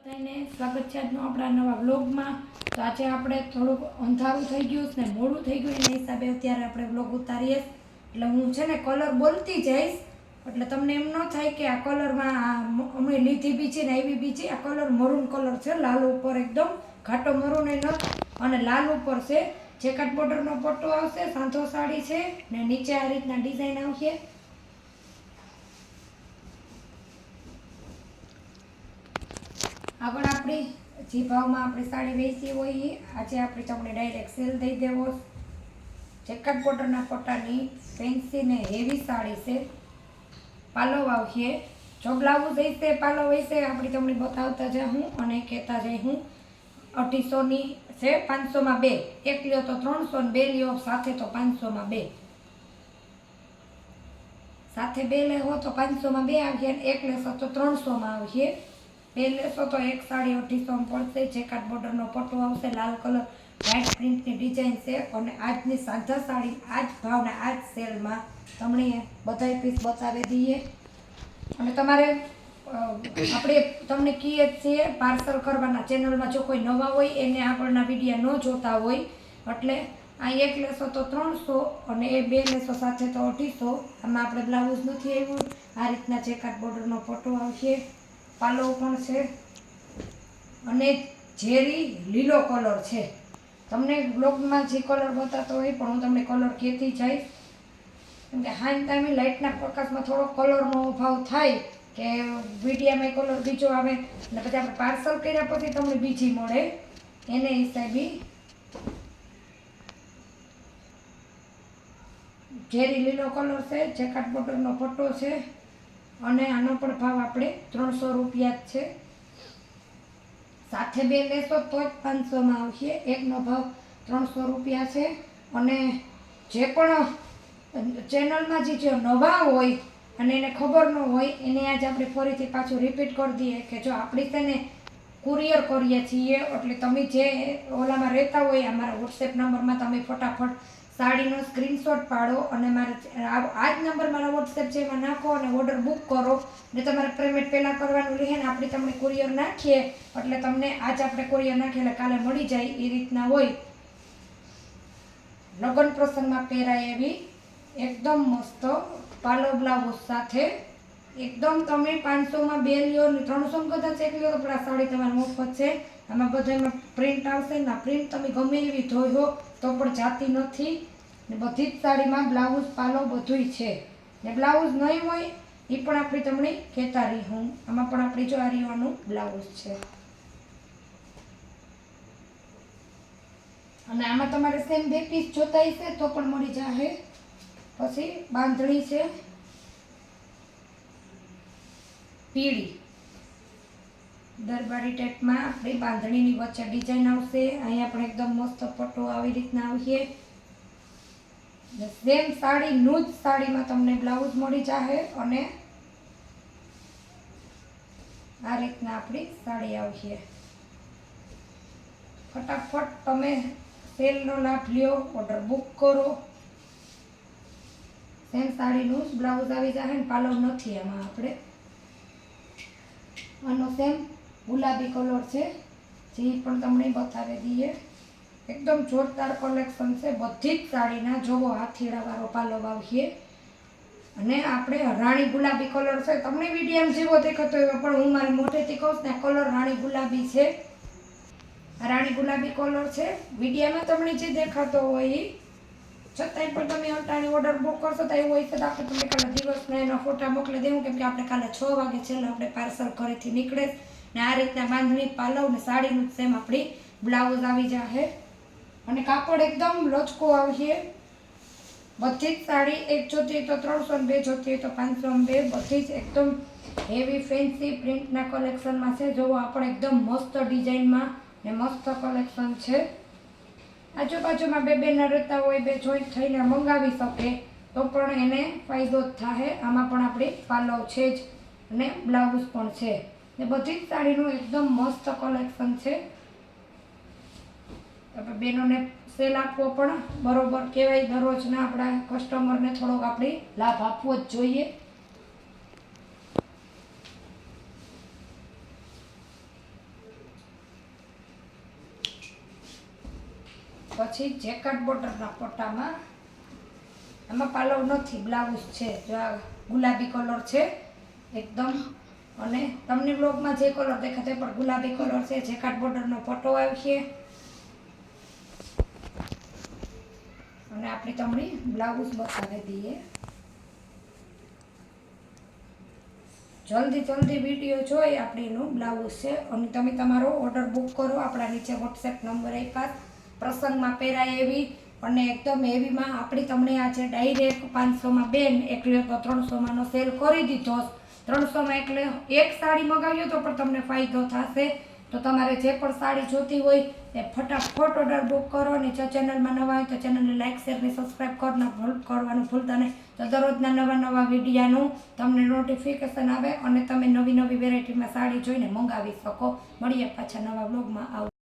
સ્વાગત છે આજનો આપણા નવા વ્લોગમાં. તો આજે આપણે થોડુંક અંધારું થઈ ગયું છે ને મોડું થઈ ગયું એના હિસાબે અત્યારે આપણે વ્લોગ ઉતારીએ એટલે હું છે ને કલર બોલતી જઈશ, એટલે તમને એમ ન થાય કે આ કલરમાં આ અમે લીધી બી છે ને આવી બી છે. આ કલર મરૂન કલર છે, લાલ ઉપર એકદમ ઘાટો મરૂન એ અને લાલ ઉપર છે. જેકટ બોર્ડરનો પટ્ટો આવશે, સાંધો સાડી છે ને નીચે આ રીતના ડિઝાઇન આવશે. આગળ આપણી જે ભાવમાં આપણી સાડી વેચી હોય આજે આપણે તમને ડાયરેક્ટ સેલ દઈ દેવો. જેકાટ બોર્ડરના પોટાની ફેન્સી ને હેવી સાડી છે. પાલો આવશે. જો બ્લાઉઝ હશે પાલો હશે, આપણે તમને બતાવતા જાય હું અને કહેતા જાય હું અઢીસોની છે, પાંચસોમાં બે. એક લ્યો તો ત્રણસો ને બે લ્યો, સાથે તો પાંચસોમાં બે. સાથે બે લેવો તો પાંચસોમાં બે આવશે એક લેશો તો ત્રણસોમાં આવશે. બે લેશો તો એક સાડી અઢીસોમાં પડશે જેકાટ બોર્ડરનો પટ્ટો આવશે, લાલ કલર વ્હાઇટ પ્રિન્ટની ડિઝાઇન છે. અને આજની સાંધા સાડી, આજ ભાવના જ સેલમાં તમને બધાય પીસ બતાવી દઈએ. અને તમારે આપણે તમને કહીએ જ છીએ પાર્સલ કરવાના ચેનલમાં જો કોઈ નવા હોય, એને આગળના વિડીયા ન જોતા હોય, એટલે આ એક લેશો તો ત્રણસો અને એ બે લેશો સાથે તો અઢીસો. આમાં આપણે બ્લાઉઝ નથી આવ્યું. આ રીતના ચેકાટ બોર્ડરનો ફોટો આવશે. પાલવ પણ છે. અને ઝેરી લીલો કલર છે. તમને બ્લોગમાં જે કલર બતાતો હોય પણ હું તમને કલર કહેતી જઈશ. કેમ કે હાઈન ટાઈમે લાઇટના પ્રકાશમાં થોડો કલરનો અભાવ થાય કે વિડીયામાં કલર બીજો આવે અને પછી આપણે પાર્સલ કર્યા પછી તમને બીજી મળે. એને હિસાબે ઝેરી લીલો કલર છે, જેકાટ બોર્ડરનો પટ્ટો છે. અને આનો પણ ભાવ આપણે ત્રણસો રૂપિયા જ છે. સાથે બે લેશો તો જ પાંચસોમાં આવશે. એકનો ભાવ ત્રણસો રૂપિયા છે. અને જે પણ, ચેનલમાં જે જે નવા હોય અને એને ખબર ન હોય, એને આજ આપણે ફરીથી પાછું રિપીટ કરી દઈએ કે જો આપણી છે ને કુરિયર કરીએ છીએ. એટલે તમે જે ઓલામાં રહેતા હોય, અમારા વોટ્સએપ નંબરમાં તમે ફટાફટ સાડીનો સ્ક્રીનશોટ પાડો અને મારે આ- જ નંબર મારા વોટ્સએપ છે, એમાં નાખો અને ઓર્ડર બુક કરો. ને તમારે પેમેન્ટ પહેલાં કરવાનું રહે ને આપણે તમને કુરિયર નાખીએ. એટલે તમને આજ આપણે કુરિયર નાખીએ એટલે કાલે મળી જાય એ રીતના હોય. લગ્ન પ્રસંગમાં પહેરાય એવી એકદમ મસ્ત પાલો બ્લાઉઝ સાથે એકદમ તમે પાંચસોમાં બે લ્યો ને ત્રણસોમાં કદાચ એક લ્યો પણ આ સાડી તમારે મફત છે. આમાં બધા એમાં પ્રિન્ટ આવશે ને આ પ્રિન્ટ તમે ગમે એવી ધોઈ તો પણ જાતી નથી. ને બધી જ સાડીમાં બ્લાઉઝ પાલો બધુંય છે. ને બ્લાઉઝ નહીં હોય એ પણ આપણી તમને કહેતા રહી હું. આમાં પણ આપણી જો આ રીવાનું બ્લાઉઝ છે. અને આમાં તમારે સેમ બે પીસ જોતા હશે તો પણ મળી જશે પછી બાંધણી છે. પીળી. દરબારી ટાઈપમાં આપણી બાંધણીની વચ્ચે ડિઝાઇન આવશે. અહીંયા પણ એકદમ મસ્ત પટ્ટો આવી રીતના આવીએ સેમ સાડીનું જ સાડીમાં તમને બ્લાઉઝ મળી જશે અને આ રીતના આપણી સાડી આવશે. ફટાફટ તમે સેલનો લાભ લ્યો ઓર્ડર બુક કરો. સેમ સાડીનું જ બ્લાઉઝ આવી જશે ને પાલવ નથી એમાં આપણે. આનો સેમ ગુલાબી કલર છે. જે પણ તમને બતાવી દઈએ. એકદમ જોરદાર કલેક્શન છે. બધી જ સાડીના. જોવો હાથીડાવાળો પાલો વાવીએ. અને આપણે રાણી ગુલાબી કલર છે. તમને વીડિયો જેવો દેખાતો હોય પણ હું મારી મોટેથી કહું ને કલર રાણી ગુલાબી છે. રાણી ગુલાબી કલર છે. વિડીયામાં તમને જે દેખાતો હોય ઈ છતાંય પણ તમે અટાણી ઓર્ડર બુક કરશો તો એવું હોય તો આપણે તમને કાલે દિવસના એના ફોટા મોકલી દેવું, કેમ કે આપણે કાલે છ વાગે છેલ્લે આપણે પાર્સલ ઘરેથી નીકળે ને આ રીતના બાંધણી પાલવ ને સાડીનું સેમ આપણી બ્લાઉઝ આવી જશે અને કાપડ એકદમ લચકો આવશે બધી જ સાડી એક જોતી તો ત્રણસો ને બે જોતી તો પાંચસો ને બે, બધી જ એકદમ હેવી ફેન્સી પ્રિન્ટના કલેક્શનમાં છે. જોવો, આપણે એકદમ મસ્ત ડિઝાઇનમાં ને મસ્ત કલેક્શન છે. આજુબાજુમાં બે બેના રહેતા હોય, બે જોઈન્ટ થઈને મંગાવી શકે, તો પણ એને ફાયદો જ થાય આમાં પણ આપણી પાલવ છે જ અને બ્લાઉઝ પણ છે. ને બધી જ સાડીનું એકદમ મસ્ત કલેક્શન છે. આપણે બેનોને સેલ આપવો પણ બરોબર કહેવાય. દરરોજના આપણા કસ્ટમરને થોડોક આપણે લાભ આપવો જ જોઈએ. પછી જેકટ બોર્ડરના ફોટામાં એમાં પાલવ નથી બ્લાઉઝ છે, જો આ ગુલાબી કલર છે, એકદમ. અને તમને બ્લોગમાં જે કલર દેખાતો પણ ગુલાબી કલર છે જેકાટ બોર્ડરનો ફોટો આવશે. અને આપણે તમને બ્લાઉઝ બતાવી દઈએ. જલ્દી જલ્દી વીડિયો જોઈ, આપણીનું બ્લાઉઝ છે. અને તમે તમારો ઓર્ડર બુક કરો, આપણા નીચે વોટ્સએપ નંબર આપ્યા. પ્રસંગમાં પહેરાય એવી. અને એકદમ એવીમાં આપણી તમને આ છે ડાયરેક્ટ પાંચસોમાં બેન એટલે તો ત્રણસોમાંનો સેલ કરી દીધો. ત્રણસોમાં એટલે એક સાડી મગાવ્યો તો પણ તમને ફાયદો થશે. તો તમારે જે પણ સાડી જોતી હોય એ ફટાફટ ઓર્ડર બુક કરો અને જો ચેનલમાં નવા હોય તો ચેનલને લાઇક શેર ને સબસ્ક્રાઈબ કરના કરવાનું ભૂલતા નહીં. તો દરરોજના નવા નવા વિડીયાનું તમને નોટિફિકેશન આવે અને તમે નવી નવી વેરાયટીમાં સાડી જોઈને મંગાવી શકો. મળીએ પાછા નવા બ્લોગમાં આવ.